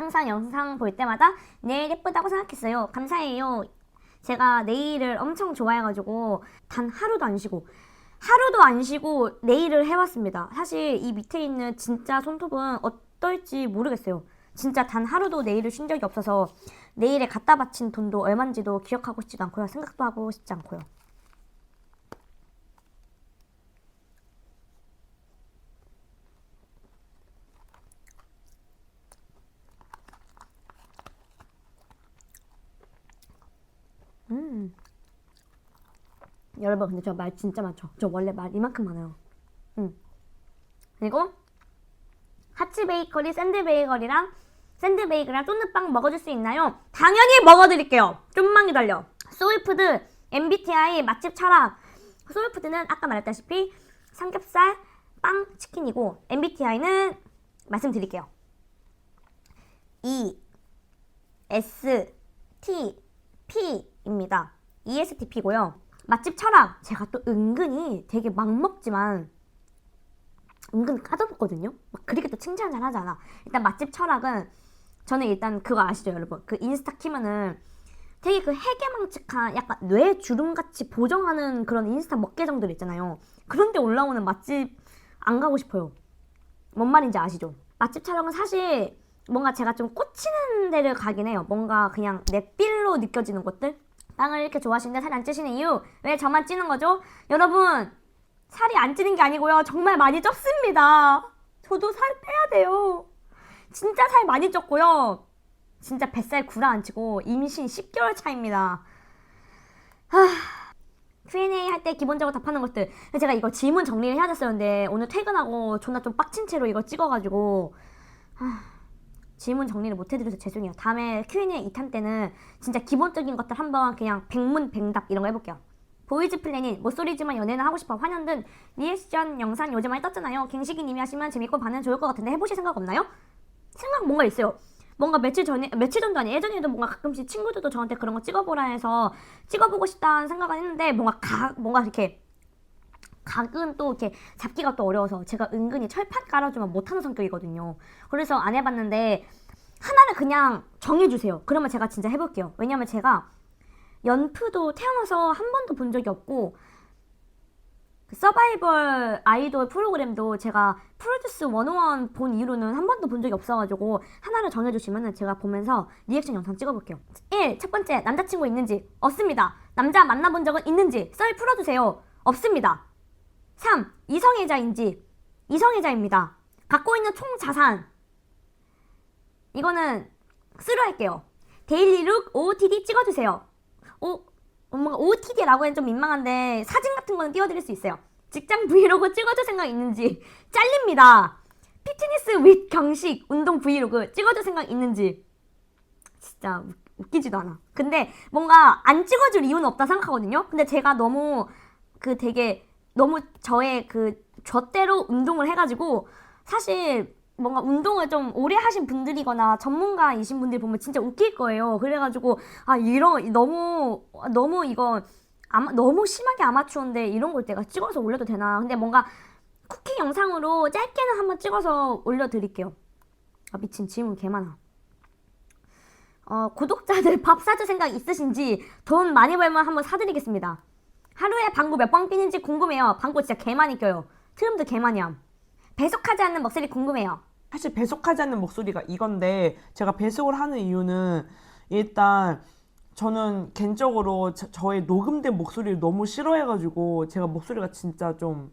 항상 영상 볼 때마다 네일 예쁘다고 생각했어요. 감사해요. 제가 네일을 엄청 좋아해가지고 단 하루도 안 쉬고 하루도 안 쉬고 네일을 해왔습니다. 사실 이 밑에 있는 진짜 손톱은 어떨지 모르겠어요. 진짜 단 하루도 네일을 쉰 적이 없어서 네일에 갖다 바친 돈도 얼마인지도 기억하고 싶지도 않고요. 생각도 하고 싶지 않고요. 음. 여러분 근데 저 말 진짜 많죠. 저 원래 말 이만큼 많아요. 음. 그리고 하치 베이커리 샌드 베이커리랑 샌드 베이커리랑 쫀느빵 먹어줄 수 있나요? 당연히 먹어드릴게요. 좀만 기다려. 소울푸드 MBTI 맛집 철학. 소울푸드는 아까 말했다시피 삼겹살, 빵, 치킨이고 MBTI는 말씀드릴게요. E S T P입니다. ESTP고요. 맛집 철학 제가 또 은근히 되게 막 먹지만 은근 까다롭거든요. 막 그렇게 또 칭찬 잘 하잖아. 일단 맛집 철학은 저는 일단 그거 아시죠, 여러분? 그 인스타 키면은 되게 그 해괴망측한 약간 뇌 주름같이 보정하는 그런 인스타 먹계정들 있잖아요. 그런데 올라오는 맛집 안 가고 싶어요. 뭔 말인지 아시죠? 맛집 촬영은 사실 뭔가 제가 좀 꽂히는 데를 가긴 해요. 뭔가 그냥 내 삘로 느껴지는 곳들? 빵을 이렇게 좋아하시는데 살 안 찌시는 이유? 왜 저만 찌는 거죠? 여러분, 살이 안 찌는 게 아니고요. 정말 많이 쪘습니다. 저도 살 빼야 돼요. 진짜 살 많이 쪘고요. 진짜 뱃살 구라 안 치고 임신 10개월 차입니다. 하... Q&A 할 때 기본적으로 답하는 것들. 제가 이거 질문 정리를 해야 됐었는데 오늘 퇴근하고 존나 좀 빡친 채로 이거 찍어가지고 하... 질문 정리를 못 해드려서 죄송해요. 다음에 Q&A 2탄 때는 진짜 기본적인 것들 한번 그냥 백문백답 이런 거 해볼게요. 보이즈 플래닛 모쏠이지만 연애는 하고 싶어 환영등 리액션 영상 요즘 많이 떴잖아요. 갱식이 님이 하시면 재밌고 반응 좋을 것 같은데 해보실 생각 없나요? 생각 뭔가 있어요. 뭔가 며칠 전에 며칠 전도 아니 예전에도 뭔가 가끔씩 친구들도 저한테 그런 거 찍어보라 해서 찍어보고 싶다는 생각은 했는데 뭔가 각 뭔가 이렇게 각은 또 이렇게 잡기가 또 어려워서 제가 은근히 철판 깔아주면 못하는 성격이거든요. 그래서 안 해봤는데 하나를 그냥 정해주세요. 그러면 제가 진짜 해볼게요. 왜냐면 제가 연프도 태어나서 한 번도 본 적이 없고 그 서바이벌 아이돌 프로그램도 제가 프로듀스 101 본 이후로는 한 번도 본 적이 없어가지고 하나를 정해주시면 제가 보면서 리액션 영상 찍어볼게요. 1. 첫 번째 남자친구 있는지 없습니다. 남자 만나본 적은 있는지 썰 풀어주세요. 없습니다. 3. 이성애자인지 이성애자입니다. 갖고 있는 총 자산 이거는 쓰로 할게요. 데일리룩 OOTD 찍어주세요. 오, 뭔가 OOTD라고 하면 좀 민망한데 사진 같은 거는 띄워드릴 수 있어요. 직장 브이로그 찍어줄 생각 있는지 잘립니다. 피트니스 윗 경식 운동 브이로그 찍어줄 생각 있는지 진짜 웃- 웃기지도 않아. 근데 뭔가 안 찍어줄 이유는 없다 생각하거든요. 근데 제가 너무 그 되게 너무 저의 그 저대로 운동을 해가지고 사실 뭔가 운동을 좀 오래 하신 분들이거나 전문가이신 분들 보면 진짜 웃길 거예요. 그래가지고 아 이런 너무 너무 이거 아마 너무 심하게 아마추어인데 이런 걸 내가 찍어서 올려도 되나? 근데 뭔가 쿠킹 영상으로 짧게는 한번 찍어서 올려드릴게요. 아 미친 질문 개 많아. 어, 구독자들 밥 사줄 생각 있으신지 돈 많이 벌면 한번 사드리겠습니다. 하루에 방구 몇 번 끼는지 궁금해요. 방구 진짜 개 많이 껴요. 트림도 개 많이 함. 배속하지 않는 목소리 궁금해요. 사실 배속하지 않는 목소리가 이건데 제가 배속을 하는 이유는 일단 저는 개인적으로 저, 저의 녹음된 목소리를 너무 싫어해가지고 제가 목소리가 진짜 좀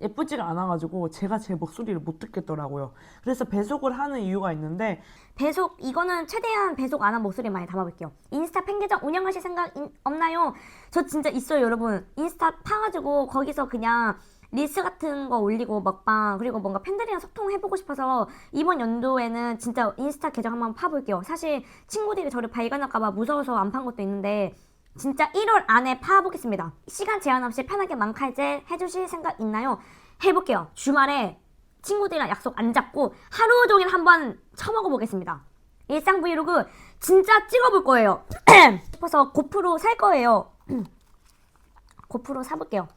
예쁘지가 않아가지고 제가 제 목소리를 못 듣겠더라고요. 그래서 배속을 하는 이유가 있는데 배속 이거는 최대한 배속 안 한 목소리 많이 담아볼게요. 인스타 팬 계정 운영하실 생각 인- 없나요? 저 진짜 있어요, 여러분. 인스타 파가지고 거기서 그냥 릴스 같은 거 올리고 먹방 그리고 뭔가 팬들이랑 소통해보고 싶어서 이번 연도에는 진짜 인스타 계정 한번 파볼게요. 사실 친구들이 저를 발견할까봐 무서워서 안 판 것도 있는데 진짜 1월 안에 파보겠습니다. 시간 제한 없이 편하게 망칼제 해주실 생각 있나요? 해볼게요. 주말에 친구들이랑 약속 안 잡고 하루 종일 한번 쳐먹어 보겠습니다. 일상 브이로그 진짜 찍어볼 거예요. 싶어서 고프로 살 거예요. 고프로 사볼게요.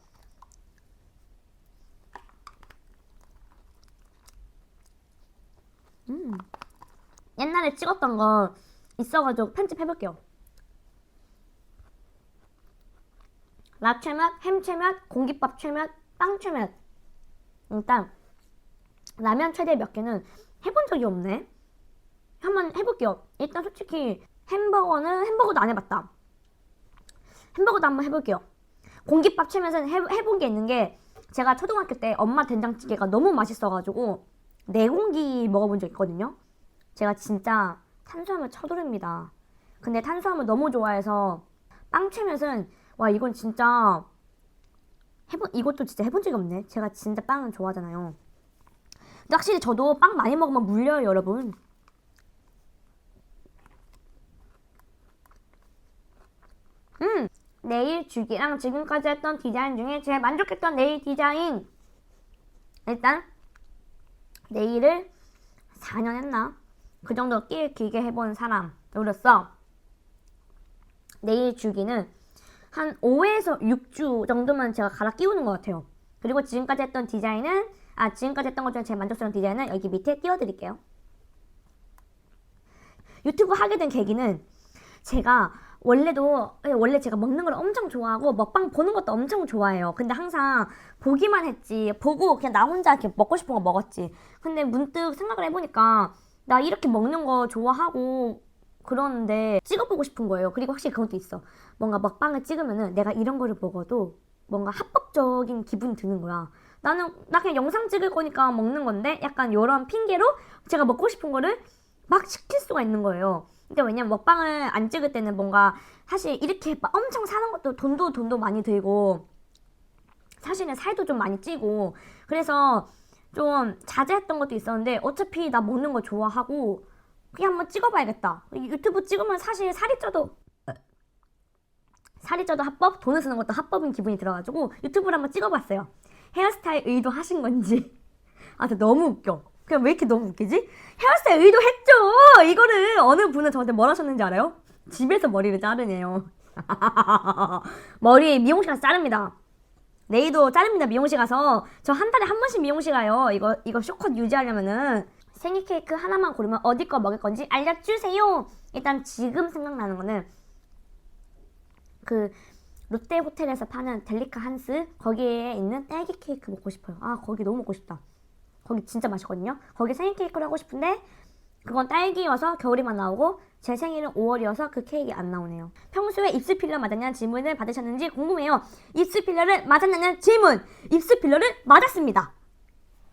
음. 옛날에 찍었던 거 있어가지고 편집해볼게요. 라체맛, 햄체맛, 공깃밥 체맛, 빵 체맛. 일단 라면 최대 몇 개는 해본 적이 없네. 한번 해볼게요. 일단 솔직히 햄버거는 햄버거도 안 해봤다. 햄버거도 한번 해볼게요. 공깃밥 채면서 해, 해본 게 있는 게 제가 초등학교 때 엄마 된장찌개가 너무 맛있어가지고 네 공기 먹어본 적 있거든요. 제가 진짜 탄수화물 쳐돌립니다. 근데 탄수화물 너무 좋아해서 빵 채면은 와 이건 진짜 해본 이것도 진짜 해본 적이 없네. 제가 진짜 빵은 좋아하잖아요. 근데 확실히 저도 빵 많이 먹으면 물려요, 여러분. 음, 네일 주기랑 지금까지 했던 디자인 중에 제일 만족했던 네일 디자인. 일단 네일을 4년 했나? 그 정도 낄 길게 해본 사람으로서 네일 주기는 한 5에서 6주 정도만 제가 갈아 끼우는 것 같아요. 그리고 지금까지 했던 디자인은 아 지금까지 했던 것 중에 제일 만족스러운 디자인은 여기 밑에 띄워드릴게요. 유튜브 하게 된 계기는 제가 원래도 예, 원래 제가 먹는 걸 엄청 좋아하고 먹방 보는 것도 엄청 좋아해요. 근데 항상 보기만 했지 보고 그냥 나 혼자 이렇게 먹고 싶은 거 먹었지. 근데 문득 생각을 해보니까 나 이렇게 먹는 거 좋아하고 그러는데 찍어보고 싶은 거예요. 그리고 확실히 그것도 있어. 뭔가 먹방을 찍으면은 내가 이런 거를 먹어도 뭔가 합법적인 기분이 드는 거야. 나는 나 그냥 영상 찍을 거니까 먹는 건데 약간 이런 핑계로 제가 먹고 싶은 거를 막 시킬 수가 있는 거예요. 근데 왜냐면 먹방을 안 찍을 때는 뭔가 사실 이렇게 막 엄청 사는 것도 돈도 돈도 많이 들고 사실은 살도 좀 많이 찌고 그래서 좀 자제했던 것도 있었는데 어차피 나 먹는 거 좋아하고 그냥 한번 찍어봐야겠다. 유튜브 찍으면 사실 살이 쪄도 살이 쪄도 합법, 돈을 쓰는 것도 합법인 기분이 들어가지고 유튜브를 한번 찍어봤어요. 헤어스타일 의도하신 건지. 아, 근데 너무 웃겨. 그냥 왜 이렇게 너무 웃기지? 헤어스타일 의도했죠! 이거를 어느 분은 저한테 뭘 하셨는지 알아요? 집에서 머리를 자르네요. 머리 미용실 가서 자릅니다. 내일도 자릅니다. 미용실 가서. 저 한 달에 한 번씩 미용실 가요. 이거, 이거 쇼컷 유지하려면은 생일 케이크 하나만 고르면 어디 거 먹을 건지 알려주세요! 일단 지금 생각나는 거는 그 롯데 호텔에서 파는 델리카 한스 거기에 있는 딸기 케이크 먹고 싶어요. 아 거기 너무 먹고 싶다. 거기 진짜 맛있거든요. 거기 생일 케이크를 하고 싶은데 그건 딸기여서 겨울에만 나오고 제 생일은 5월이어서 그 케이크 안 나오네요. 평소에 입술 필러 맞았냐는 질문을 받으셨는지 궁금해요. 입술 필러를 맞았냐는 질문. 입술 필러를 맞았습니다.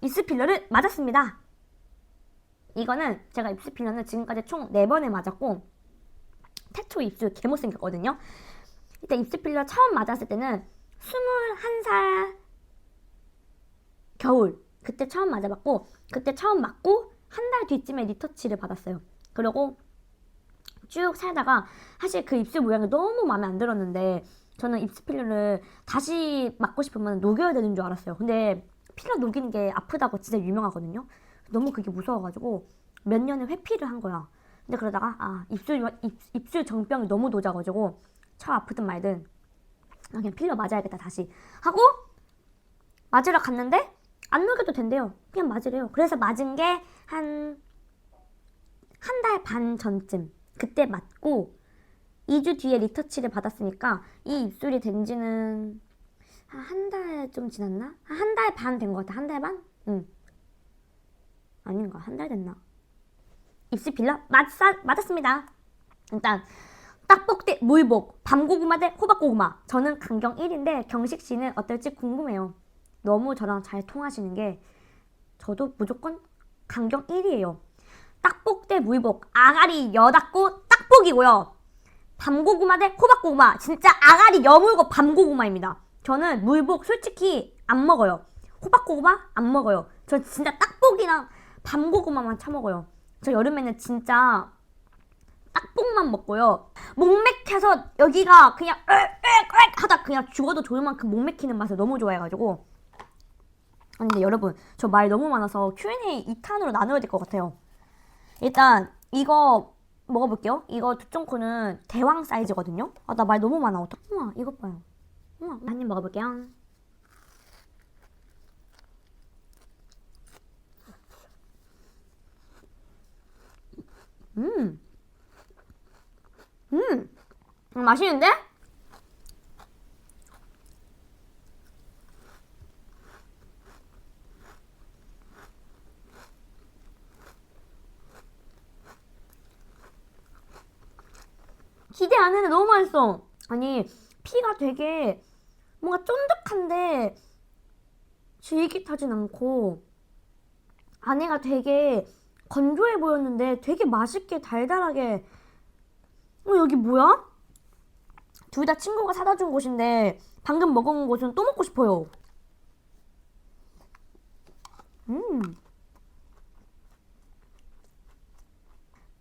입술 필러를 맞았습니다. 이거는 제가 입술 필러는 지금까지 총 4번을 맞았고 태초 입술 개 못생겼거든요. 일단 입술 필러 처음 맞았을 때는 21살 겨울 그때 처음 맞아봤고 그때 처음 맞고 한 달 뒤쯤에 리터치를 받았어요. 그리고 쭉 살다가 사실 그 입술 모양이 너무 마음에 안 들었는데 저는 입술 필러를 다시 맞고 싶으면 녹여야 되는 줄 알았어요. 근데 필러 녹이는 게 아프다고 진짜 유명하거든요. 너무 그게 무서워가지고 몇 년을 회피를 한 거야. 근데 그러다가 아 입술 입, 입술 정병이 너무 도자가지고 차 아프든 말든 아, 그냥 필러 맞아야겠다 다시 하고 맞으러 갔는데 안 녹여도 된대요. 그냥 맞으래요. 그래서 맞은 게 한 한 달 반 전쯤 그때 맞고 2주 뒤에 리터치를 받았으니까 이 입술이 된 지는 한 달 좀 지났나? 한 달 반 된 것 같아. 한 달 반? 응. 아닌가? 한 달 됐나? 입술 필러 맞사, 맞았습니다. 일단 딱복대 물복 밤고구마 대 호박고구마. 저는 강경 1인데 경식 씨는 어떨지 궁금해요. 너무 저랑 잘 통하시는 게 저도 무조건 강경 1이에요. 딱복대 물복 아가리 여닫고 딱복이고요. 밤고구마 대 호박고구마. 진짜 아가리 여물고 밤고구마입니다. 저는 물복 솔직히 안 먹어요. 호박고구마 안 먹어요. 저 진짜 딱복이랑 밤고구마만 처먹어요 저 여름에는 진짜 딱복만 먹고요. 목맥혀서 여기가 그냥 으으으 하다 그냥 죽어도 좋을 만큼 목맥히는 맛을 너무 좋아해가지고. 근데 여러분 저 말 너무 많아서 Q&A 2탄으로 나눠야 될 것 같아요. 일단 이거 먹어볼게요. 이거 두쫑코는 대왕 사이즈거든요. 아 나 말 너무 많아. 어떡? 우와 이것 봐요. 우와 한입 먹어볼게요. 음. 음. 음, 맛있는데? 기대 안 했는데 너무 맛있어. 아니, 피가 되게 뭔가 쫀득한데 질깃하진 않고 안에가 되게 건조해 보였는데 되게 맛있게 달달하게 어 여기 뭐야? 둘 다 친구가 사다 준 곳인데 방금 먹은 곳은 또 먹고 싶어요. 음.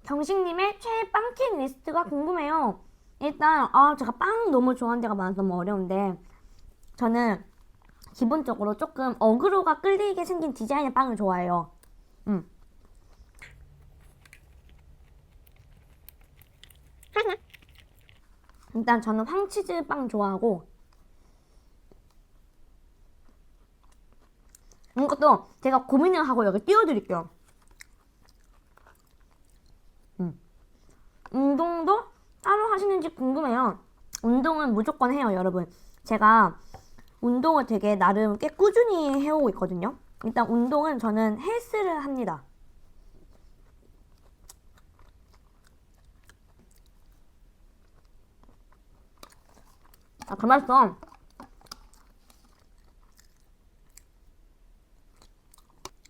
경식님의 최애 빵킹 리스트가 궁금해요. 일단 아 제가 빵 너무 좋아하는 데가 많아서 너무 어려운데 저는 기본적으로 조금 어그로가 끌리게 생긴 디자인의 빵을 좋아해요. 음. 일단 저는 황치즈 빵 좋아하고 이것도 제가 고민을 하고 여기 띄워드릴게요. 음. 운동도 따로 하시는지 궁금해요. 운동은 무조건 해요, 여러분. 제가 운동을 되게 나름 꽤 꾸준히 해오고 있거든요. 일단 운동은 저는 헬스를 합니다. 아, 그 맛있어.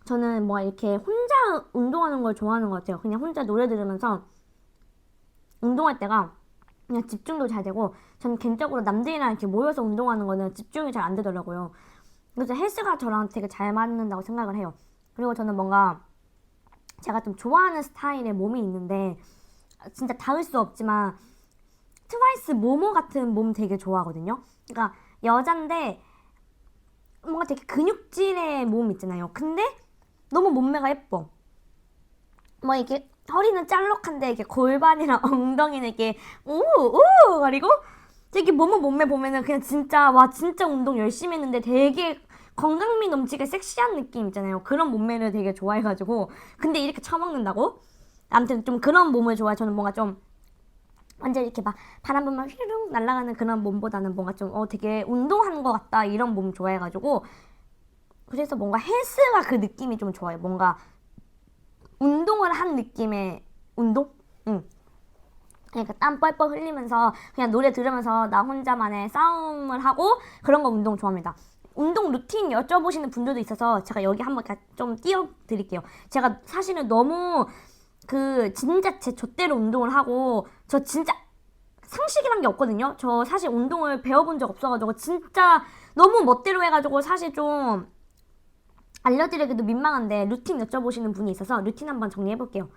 저는 뭐 이렇게 혼자 운동하는 걸 좋아하는 것 같아요. 그냥 혼자 노래 들으면서 운동할 때가 그냥 집중도 잘 되고 저는 개인적으로 남들이랑 이렇게 모여서 운동하는 거는 집중이 잘 안 되더라고요. 그래서 헬스가 저랑 되게 잘 맞는다고 생각을 해요. 그리고 저는 뭔가 제가 좀 좋아하는 스타일의 몸이 있는데 진짜 닿을 수 없지만 트와이스 모모 같은 몸 되게 좋아하거든요. 그러니까 여잔데 뭔가 되게 근육질의 몸 있잖아요. 근데 너무 몸매가 예뻐. 뭐 이렇게 허리는 짤록한데 이렇게 골반이랑 엉덩이는 이렇게 우우 거리고 되게 모모 몸매 보면은 그냥 진짜 와 진짜 운동 열심히 했는데 되게 건강미 넘치게 섹시한 느낌 있잖아요. 그런 몸매를 되게 좋아해가지고 근데 이렇게 처먹는다고? 아무튼 좀 그런 몸을 좋아해. 저는 뭔가 좀 완전 이렇게 막 바람 불면 휘르륵 날아가는 그런 몸보다는 뭔가 좀 어 되게 운동하는 것 같다 이런 몸 좋아해가지고 그래서 뭔가 헬스가 그 느낌이 좀 좋아요. 뭔가 운동을 한 느낌의 운동? 응. 그러니까 땀 뻘뻘 흘리면서 그냥 노래 들으면서 나 혼자만의 싸움을 하고 그런 거 운동 좋아합니다. 운동 루틴 여쭤보시는 분들도 있어서 제가 여기 한번 가- 좀 띄워드릴게요. 제가 사실은 너무 그 진짜 제 좆대로 운동을 하고 저 진짜 상식이란 게 없거든요. 저 사실 운동을 배워본 적 없어가지고 진짜 너무 멋대로 해가지고 사실 좀 알려드리기도 민망한데 루틴 여쭤보시는 분이 있어서 루틴 한번 정리해볼게요.